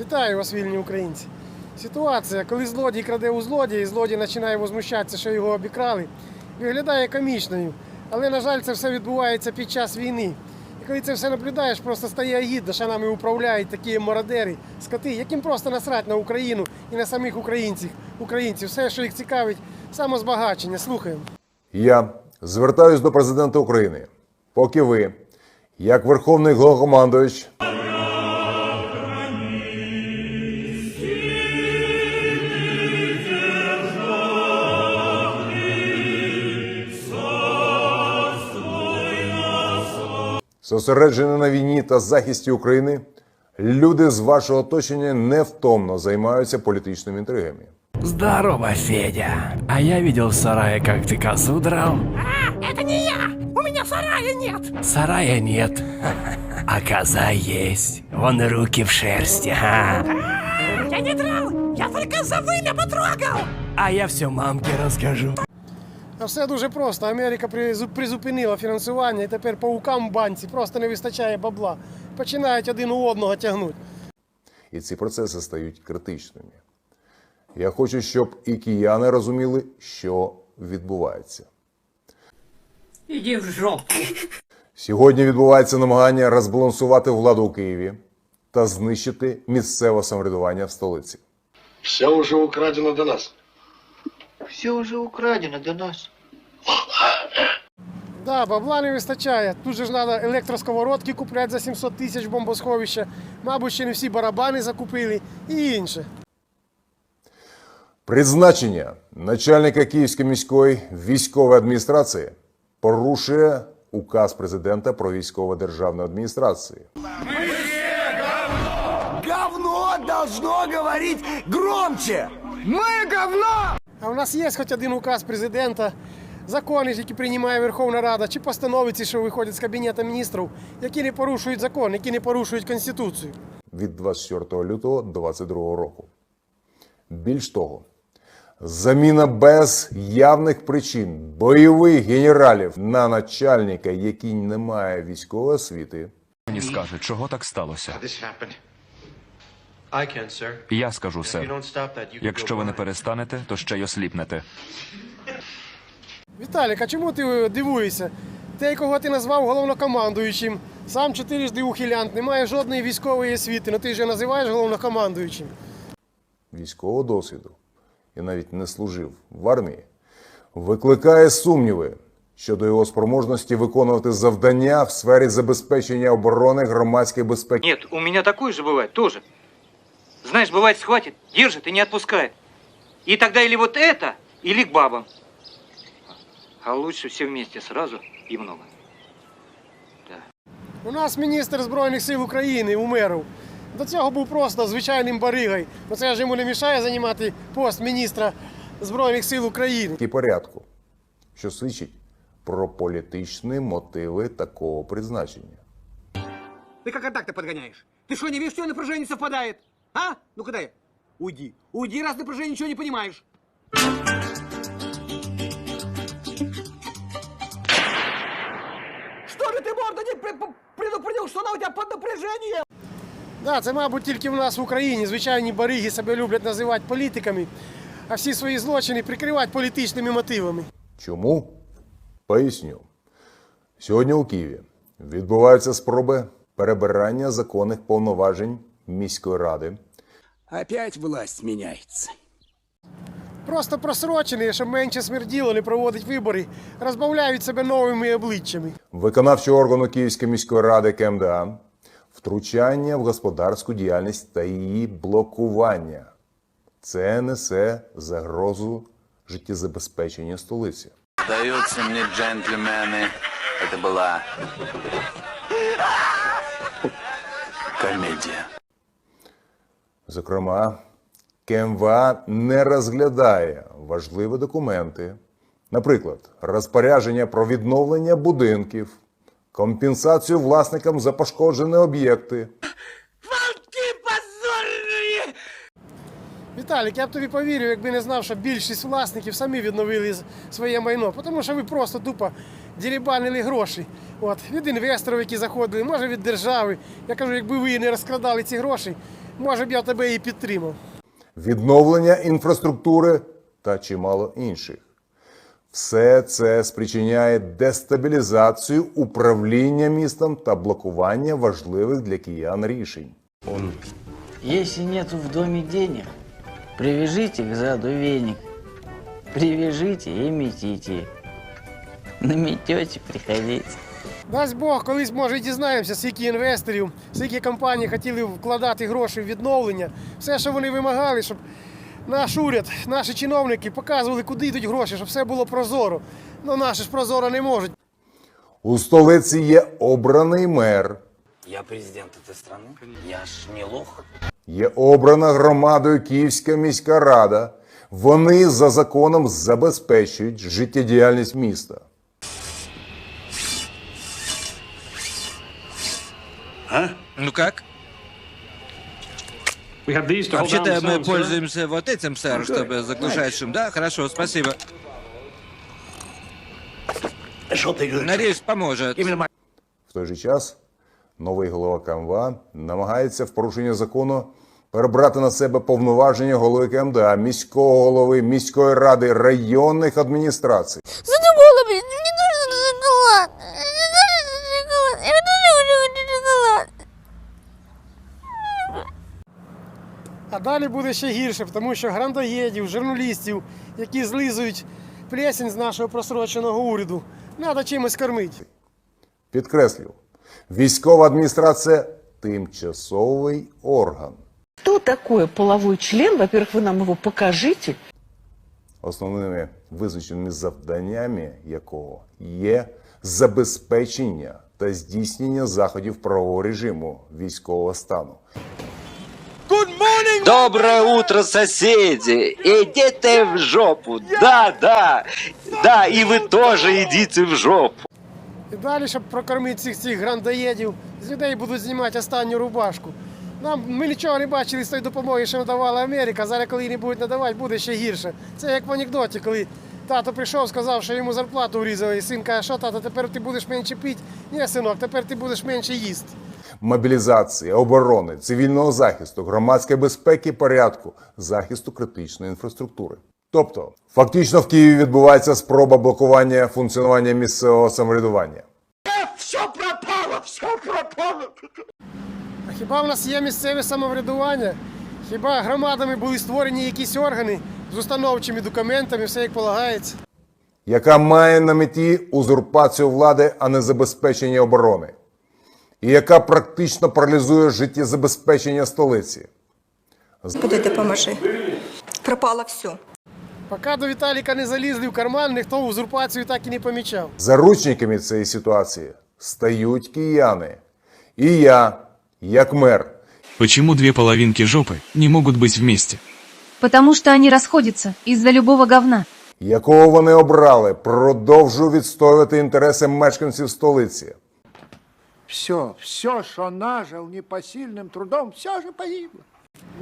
Вітаю вас, вільні українці. Ситуація, коли злодій краде у злодія, і злодій починає возмущатися, що його обікрали, виглядає комічною. Але, на жаль, це все відбувається під час війни. І коли це все наблюдаєш, просто стає агідно, що нами управляють такі мародери, скоти, яким просто насрать на Україну і на самих українців. Українців, все, що їх цікавить, самозбагачення. Слухаємо. Я звертаюсь до президента України. Поки ви, як Верховний Головнокомандуючий, зосереджені на війні та захисті України, люди з вашого оточення невтомно займаються політичними інтригами. Здорово, Федя. А я видел в сарае, как ты козу драл. А, это не я! У меня сарая нет! Сарая нет. А коза есть. Вон руки в шерсти, ха. Я не драл! Я только за вымя потрогал! А я все мамке расскажу. А все дуже просто. Америка призупинила фінансування і тепер паукам в банці просто не вистачає бабла. Починають один у одного тягнути. і ці процеси стають критичними. Я хочу, щоб і кияни розуміли, що відбувається. Иди в жопу! Сьогодні відбувається намагання розбалансувати владу у Києві та знищити місцеве самоврядування в столиці. Все уже украдено до нас. Все уже украдено до нас. Да, бабла не вистачає. Тут же ж треба електросковородки купляти за 700 тисяч в бомбосховище. Мабуть, ще не всі барабани закупили і інше. Призначення начальника Київської міської військової адміністрації порушує указ президента про військово державну адміністрацію. Говно должно говорить громче! Мы говно! А в нас є хоч один указ президента, закони, які приймає Верховна Рада, чи постанови, ці, що виходять з Кабінету міністрів, які не порушують закон, які не порушують Конституцію. від 24 лютого 2022 року. Більш того, заміна без явних причин бойових генералів на начальника, який не має військової освіти, Мені скаже, чого так сталося. Я скажу, сер. Якщо ви не перестанете, то ще й осліпнете. Віталік, а чому ти е, дивуєшся? Той, кого ти назвав головнокомандуючим, сам чотирижди ухилянт, не має жодної військової освіти, але ти ж називаєш головнокомандуючим. військового досвіду і навіть не служив в армії, викликає сумніви щодо його спроможності виконувати завдання в сфері забезпечення оборони громадської безпеки. Нет, у меня такое же бывает тоже. Знаешь, бывает схватит, держит и не отпускает. И тогда или вот это, или к бабам. А лучше все вместе сразу и много. У нас міністр Збройних сил України Умеров. До цього був просто звичайним баригою. Ну це ж йому не мішає займати пост міністра Збройних сил України. і порядку, що свідчить про політичні мотиви такого призначення. Ты как контакты подгоняешь? Ты что, не видишь, что напряжение совпадает? А? Ну-ка дай. Уйди. Уйди, раз напряжение ничего не понимаешь. Что же ты, морда, не пре- предупредил, что она у тебя под напряжением? Да, це, мабуть, тільки в нас в Україні звичайні бариги себе люблять називати політиками, а всі свої злочини прикривати політичними мотивами. Чому? Поясню. Сьогодні у Києві відбуваються спроби перебирання законних повноважень міської ради Опять власть меняется. Просто просрочені, щоб менше смерділо, не проводить вибори, розбавляють себе новими обличчями. виконавчого органу Київської міської ради КМДА, втручання в господарську діяльність та її блокування. Це несе загрозу життєзабезпечення столиці. Сдаются мне джентльмены. Это была комедия. Зокрема, КМВА не розглядає важливі документи, наприклад, розпорядження про відновлення будинків, компенсацію власникам за пошкоджені об'єкти, Віталік, я б тобі повірив, якби не знав, що більшість власників самі відновили своє майно, тому що ви просто тупо дірібанили гроші. От, від інвесторів, які заходили, може від держави. Я кажу, якби ви не розкрадали ці гроші, може б я тебе і підтримав. відновлення інфраструктури та чимало інших. Все це спричиняє дестабілізацію управління містом та блокування важливих для киян рішень. Если нету в доме денег, привяжите к заду веник. Привяжите и метите. Наметете, приходите. Дасть Бог, колись може і дізнаємося, скільки інвесторів, скільки компаній хотіли вкладати гроші в відновлення. Все, що вони вимагали, щоб наш уряд, наші чиновники показували, куди йдуть гроші, щоб все було прозоро. Ну наші ж прозоро не можуть. У столиці є обраний мер, Я президент этой страны. Я ж не лох. є обрана громадою Київська міська рада. Вони за законом забезпечують життєдіяльність міста. Ну как? Вообще-то мы пользуемся вот этим, сэр, чтобы заглушать шум. Да, хорошо, спасибо. Надеюсь, поможет. В той же час новий голова КМВА намагається в порушення закону перебрати на себе повноваження голови КМДА, міського голови, міської ради, районних адміністрацій. А далі буде ще гірше, тому що грандоєдів, журналістів, які злизують плесень з нашого просроченого уряду, треба чимось кормити. Підкреслю, військова адміністрація тимчасовий орган. Что такое половой член? Во-первых, вы нам его покажите. основними визначеними завданнями якого є забезпечення та здійснення заходів правового режиму військового стану. Доброе утро, соседи! Идите в жопу! Да, да! Да, и вы тоже идите в жопу! І далі, щоб прокормити цих цих грандоєдів, з людей будуть знімати останню рубашку. Нам ми нічого не бачили з тої допомоги, що надавала Америка. Зараз, коли її не будуть надавати, буде ще гірше. Це як в анекдоті, коли тато прийшов, сказав, що йому зарплату врізали, і син каже, що тато, тепер ти будеш менше пити. Ні, синок, тепер ти будеш менше їсти. Мобілізації, оборони, цивільного захисту, громадської безпеки, порядку, захисту критичної інфраструктури. Тобто, фактично в Києві відбувається спроба блокування функціонування місцевого самоврядування. Все пропало, все пропало. А хіба в нас є місцеве самоврядування? Хіба громадами були створені якісь органи з установчими документами, все як полагається? яка має на меті узурпацію влади, а не забезпечення оборони, і яка практично паралізує життєзабезпечення столиці. Куда ты поможи? Пропало все. Поки до Віталіка не залізли в карман, ніхто узурпацію так і не помічав. Заручниками цієї ситуації стають кияни. І я, як мер, Почему две половинки жопы не могут быть вместе? Потому что они расходятся из-за любого говна. якого вони обрали, продовжую відстоювати інтереси мешканців столиці. Все, все, что нажил непосильным трудом, все же погибло.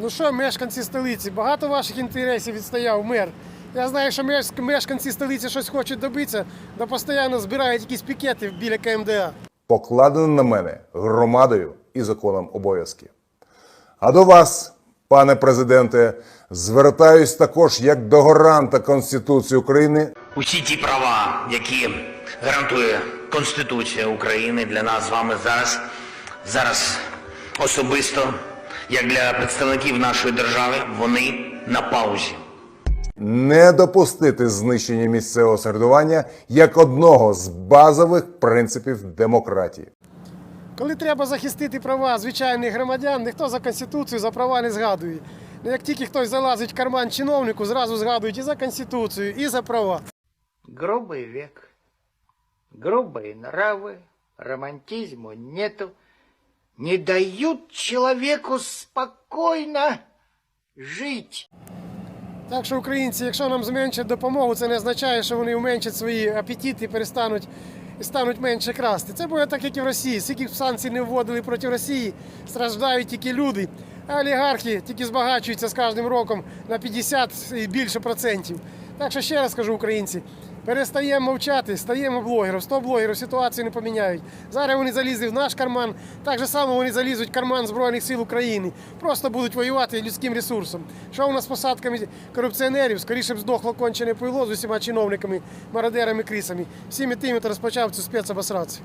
Ну що, мешканці столиці, багато ваших інтересів відстояв мер. Я знаю, що мешканці столиці щось хочуть добитися, да постійно збирають якісь пікети біля КМДА. покладено на мене громадою і законом обов'язки. А до вас, пане президенте, звертаюсь також як до гаранта Конституції України Усі ті права, які гарантує Конституція України для нас з вами зараз, зараз особисто, як для представників нашої держави, вони на паузі. не допустити знищення місцевого самоврядування як одного з базових принципів демократії. Коли треба захистити права звичайних громадян, ніхто за Конституцію, за права не згадує. Ну, Як тільки хтось залазить в карман чиновнику, зразу згадують і за Конституцію, і за права. Грубый век, грубые нравы, романтизму нету, не дают человеку спокойно жить. Так що, українці, якщо нам зменшать допомогу, це не означає, що вони уменшать свої апетити і перестануть і стануть менше красти. Це буде так, як і в Росії. Скільки б санкцій не вводили проти Росії, страждають тільки люди, а олігархи тільки збагачуються з кожним роком на 50 і більше процентів. Так що ще раз кажу, українці, Перестаємо мовчати, стаємо блогером. 100 блогерів ситуацію не поміняють. Зараз вони залізли в наш карман, так же само вони залізуть в карман Збройних сил України. Просто будуть воювати людським ресурсом. Що у нас з посадками корупціонерів? Скоріше б здохло кончене пило з усіма чиновниками, мародерами, крисами. Всіми тими, хто розпочав цю спецобосрацію.